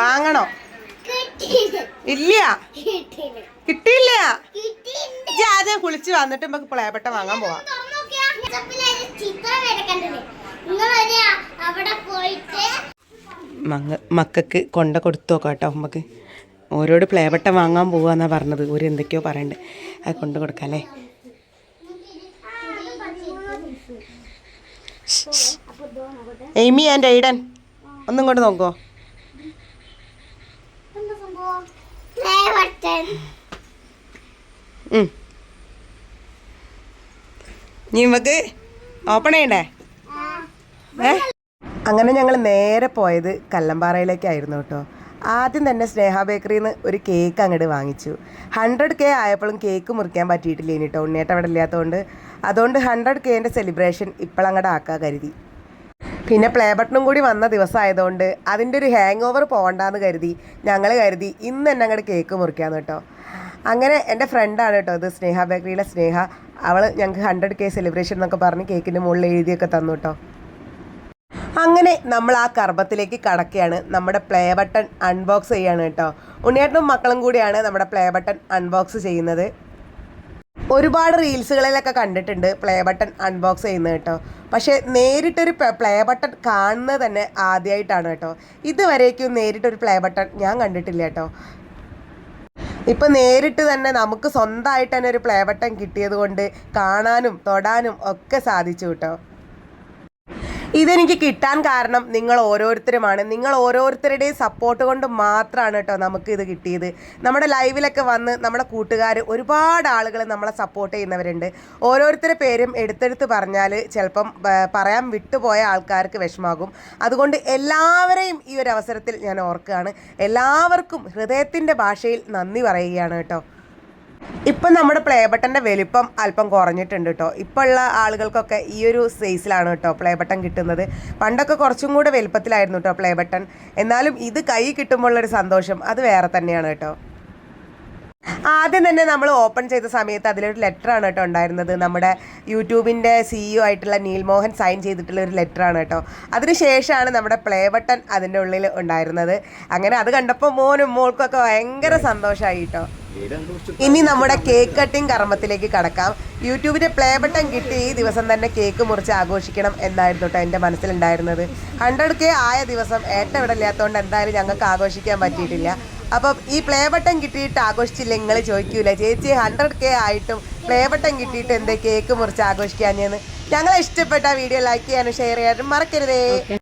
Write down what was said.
വാങ്ങണോ? ഇല്ല. കിട്ടിയില്ല. ആദ്യം കുളിച്ച് വന്നിട്ട് നമുക്ക് പ്ലേപ്പെട്ട വാങ്ങാൻ പോവാം. ചിത്രം വരെ കണ്ടില്ലേ നിങ്ങളൊരു അവിടെ പോയിട്ട് മങ്ങ മക്കൾക്ക് കൊണ്ട കൊടുത്തു നോക്കാം കേട്ടോ നമുക്ക് ഓരോട് പ്ലേബട്ട വാങ്ങാൻ പോവാന്നാ പറഞ്ഞത്. ഒരു എന്തൊക്കെയോ പറയണ്ടേ. അത് കൊണ്ട് കൊടുക്കാം അല്ലേ? Aimee and Aiden. ഒന്നും കൊണ്ട് നോക്കോ എന്താ സംഭവം ഉം. നമുക്ക് ഓപ്പൺ ചെയ്യണ്ടേ? അങ്ങനെ ഞങ്ങൾ നേരെ പോയത് കല്ലമ്പാറയിലേക്കായിരുന്നു കേട്ടോ. ആദ്യം തന്നെ സ്നേഹ ബേക്കറിയിൽ നിന്ന് ഒരു കേക്ക് അങ്ങോട്ട് വാങ്ങിച്ചു. ഹൺഡ്രഡ് കെ ആയപ്പോഴും കേക്ക് മുറിക്കാൻ പറ്റിയിട്ടില്ല ഇനി കേട്ടോ അവിടെ ഇല്ലാത്തതുകൊണ്ട് അതുകൊണ്ട് ഹൺഡ്രഡ് കെന്റെ സെലിബ്രേഷൻ ഇപ്പോഴങ്ങോട്ട് ആക്കാൻ കരുതി. പിന്നെ പ്ലേ ബട്ടണും കൂടി വന്ന ദിവസമായതുകൊണ്ട് അതിന്റെ ഒരു ഹാങ് ഓവർ പോകണ്ടെന്ന് കരുതി. ഞങ്ങൾ കരുതി ഇന്ന് തന്നെ അങ്ങോട്ട് കേക്ക് മുറിക്കാന്ന് കേട്ടോ. അങ്ങനെ എന്റെ ഫ്രണ്ടാണ് കേട്ടോ ഇത് സ്നേഹ ബേക്കറിയിലെ സ്നേഹ. അവൾ ഞങ്ങൾക്ക് ഹൺഡ്രഡ് കെ സെലിബ്രേഷൻ എന്നൊക്കെ പറഞ്ഞ് കേക്കിന്റെ മുകളിൽ എഴുതിയൊക്കെ തന്നു കേട്ടോ. അങ്ങനെ നമ്മൾ ആ കർബത്തിലേക്ക് കടക്കുകയാണ്. നമ്മുടെ പ്ലേ ബട്ടൺ അൺബോക്സ് ചെയ്യാണ് കേട്ടോ. ഉണ്ണിയേട്ടനും മക്കളും കൂടിയാണ് നമ്മുടെ പ്ലേ ബട്ടൺ അൺബോക്സ് ചെയ്യുന്നത്. ഒരുപാട് റീൽസുകളിലൊക്കെ കണ്ടിട്ടുണ്ട് പ്ലേ ബട്ടൺ അൺബോക്സ് ചെയ്യുന്നത് കേട്ടോ. പക്ഷേ നേരിട്ടൊരു പ്ലേ ബട്ടൺ കാണുന്നത് തന്നെ ആദ്യമായിട്ടാണ് കേട്ടോ. ഇതുവരേക്കും നേരിട്ടൊരു പ്ലേ ബട്ടൺ ഞാൻ കണ്ടിട്ടില്ല കേട്ടോ. ഇപ്പം നേരിട്ട് തന്നെ നമുക്ക് സ്വന്തമായിട്ട് തന്നെ ഒരു പ്ലേ ബട്ടൺ കിട്ടിയത് കൊണ്ട് കാണാനും തൊടാനും ഒക്കെ സാധിച്ചു കേട്ടോ. ഇതെനിക്ക് കിട്ടാൻ കാരണം നിങ്ങൾ ഓരോരുത്തരുമാണ്. നിങ്ങൾ ഓരോരുത്തരുടെയും സപ്പോർട്ട് കൊണ്ട് മാത്രമാണ് കേട്ടോ നമുക്ക് ഇത് കിട്ടിയത്. നമ്മുടെ ലൈവിലൊക്കെ വന്ന് നമ്മുടെ കൂട്ടുകാർ ഒരുപാട് ആളുകൾ നമ്മളെ സപ്പോർട്ട് ചെയ്യുന്നവരുണ്ട്. ഓരോരുത്തരുടെ പേരും എടുത്തെടുത്ത് പറഞ്ഞാൽ ചിലപ്പം പറയാൻ വിട്ടുപോയ ആൾക്കാർക്ക് വിഷമാകും. അതുകൊണ്ട് എല്ലാവരെയും ഈ ഒരു അവസരത്തിൽ ഞാൻ ഓർക്കുകയാണ്. എല്ലാവർക്കും ഹൃദയത്തിന്റെ ഭാഷയിൽ നന്ദി പറയുകയാണ് കേട്ടോ. ഇപ്പം നമ്മുടെ പ്ലേ ബട്ടന്റെ വലിപ്പം അല്പം കുറഞ്ഞിട്ടുണ്ട് കേട്ടോ ഇപ്പോൾ ഉള്ള ആളുകൾക്കൊക്കെ ഈ ഒരു സൈസിലാണ് കേട്ടോ പ്ലേ ബട്ടൺ കിട്ടുന്നത്. പണ്ടൊക്കെ കുറച്ചും കൂടെ വലിപ്പത്തിലായിരുന്നു കേട്ടോ പ്ലേ ബട്ടൺ എന്നാലും ഇത് കൈ കിട്ടുമ്പോഴുള്ളൊരു സന്തോഷം. അത് വേറെ തന്നെയാണ് കേട്ടോ ആദ്യം തന്നെ നമ്മൾ ഓപ്പൺ ചെയ്ത സമയത്ത് അതിലൊരു ലെറ്ററാണ് കേട്ടോ ഉണ്ടായിരുന്നത്. നമ്മുടെ യൂട്യൂബിന്റെ സിഇഒ ആയിട്ടുള്ള നീൽമോഹൻ സൈൻ ചെയ്തിട്ടുള്ള ഒരു ലെറ്ററാണ് കേട്ടോ അതിനുശേഷമാണ് നമ്മുടെ പ്ലേ ബട്ടൺ അതിന്റെ ഉള്ളിൽ ഉണ്ടായിരുന്നത്. അങ്ങനെ അത് കണ്ടപ്പോൾ മോനും മോൾക്കൊക്കെ ഭയങ്കര സന്തോഷമായി കേട്ടോ ഇനി നമ്മുടെ കേക്ക് കട്ടിംഗ് കർമ്മത്തിലേക്ക് കടക്കാം. യൂട്യൂബിന്റെ പ്ലേ ബട്ടൺ കിട്ടി ഈ ദിവസം തന്നെ കേക്ക് മുറിച്ച് ആഘോഷിക്കണം എന്നായിരുന്നു കേട്ടോ എന്റെ മനസ്സിലുണ്ടായിരുന്നത്. ഹൺഡ്രഡ് കെ ആയ ദിവസം ഏറ്റവും ഇവിടെ ഇല്ലാത്തതുകൊണ്ട് എന്തായാലും ഞങ്ങൾക്ക് ആഘോഷിക്കാൻ പറ്റിയിട്ടില്ല. അപ്പം ഈ പ്ലേ ബട്ടൺ കിട്ടിയിട്ട് ആഘോഷിച്ചില്ല നിങ്ങൾ ചോദിക്കൂല? ചേച്ചി ഹൺഡ്രഡ് കെ ആയിട്ടും പ്ലേ ബട്ടൺ കിട്ടിയിട്ട് എന്തേ കേക്ക് മുറിച്ച് ആഘോഷിക്കാഞ്ഞെന്ന്. ഞങ്ങളെ ഇഷ്ടപ്പെട്ട വീഡിയോ ലൈക്ക് ചെയ്യാനും ഷെയർ ചെയ്യാനും മറക്കരുതേ.